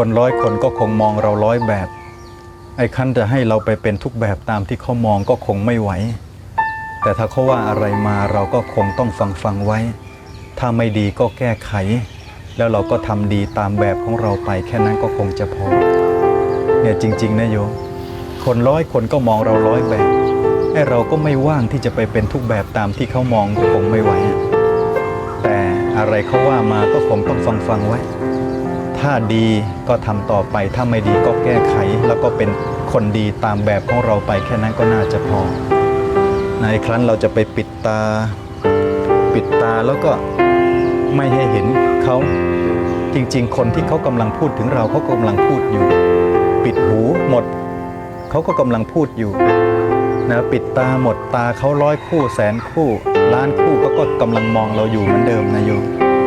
คนร้อยคนก็คงมองเราร้อยแบบ ไอ้คันจะให้เราไปเป็นทุกแบบตามที่เขามองก็คงไม่ไหว แต่ถ้าเขาว่าอะไรมาเราก็คงต้องฟังฟังไว้ ถ้าไม่ดีก็แก้ไข แล้วเราก็ทำดีตามแบบของเราไปแค่นั้นก็คงจะพอ เนี่ยจริง ๆ นะโยม คนร้อยคนก็มองเราร้อยแบบไอ้เราก็ไม่ว่างที่จะไปเป็นทุกแบบตามที่เขามองก็คงไม่ไหวแต่อะไรเขาว่ามาก็คงต้องฟังฟังไว้ ถ้าดีก็ทำต่อไป ถ้าไม่ดีก็แก้ไข แล้วก็เป็นคนดีตามแบบของเราไปแค่นั้นก็น่าจะพอ ในครั้นเราจะไปปิดตา ปิดตาแล้วก็ไม่ให้เห็นเขาจริง ๆ คนที่เขากำลังพูดถึงเราเขากำลังพูดอยู่ ปิดหูหมด เขาก็กำลังพูดอยู่นะปิดตาหมดตาเขาร้อยคู่แสนคู่ล้านคู่ก็ก็กำลังมองเราอยู่เหมือนเดิมนะโยม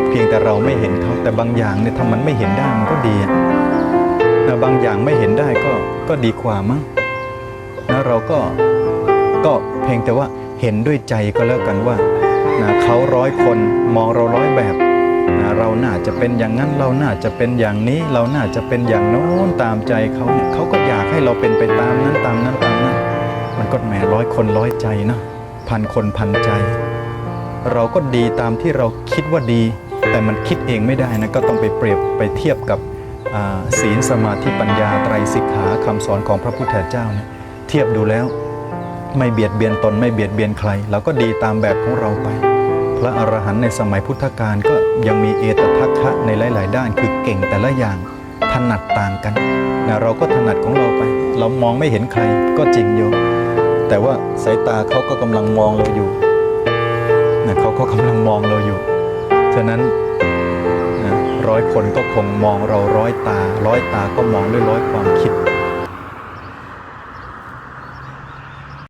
เพียงแต่เราไม่เห็นเขาแต่บางอย่างเนี่ยถ้ามันไม่เห็นได้มันก็ดีอะนะบางอย่างไม่เห็นได้ก็ก็ดีกว่ามั้งนะเราก็ก็เพียงแต่ว่าเห็นด้วยใจก็แล้วกันว่านะเขาร้อยคนมองเราร้อยแบบนะเราน่าจะเป็นอย่างนั้นเราน่าจะเป็นอย่างนี้ เราน่าจะเป็นอย่างโน้นตามใจเขาเนี่ยเขาก็อยากให้เราเป็นไปตามนั้นตามนั้นตามนั้น มันก็แหมร้อยคนร้อยใจนะพันคนพันใจ เราก็ดีตามที่เราคิดว่าดี แต่มันคิดเองไม่ได้นะก็ต้องไปเปรียบไปเทียบกับศีลสมาธิปัญญาไตรสิกขาคำสอนของพระพุทธเจ้าเนี่ยเทียบดูแล้วไม่เบียดเบียนตนไม่เบียดเบียนใครเราก็ดีตามแบบของเราไป พระอรหันต์ในสมัยพุทธกาลก็ยังมีเอตทัคคะในหลาย ๆ ด้านคือเก่งแต่ละอย่างถนัดต่างกันนะเราก็ถนัดของเราไป เรามองไม่เห็นใครก็จริงโยมแต่ว่าสายตาเขาก็กำลังมองเราอยู่นะเขาก็กำลังมองเราอยู่ ฉะนั้นร้อยคนก็คงมองเราร้อยตา ร้อยตาก็มองด้วยร้อยความคิด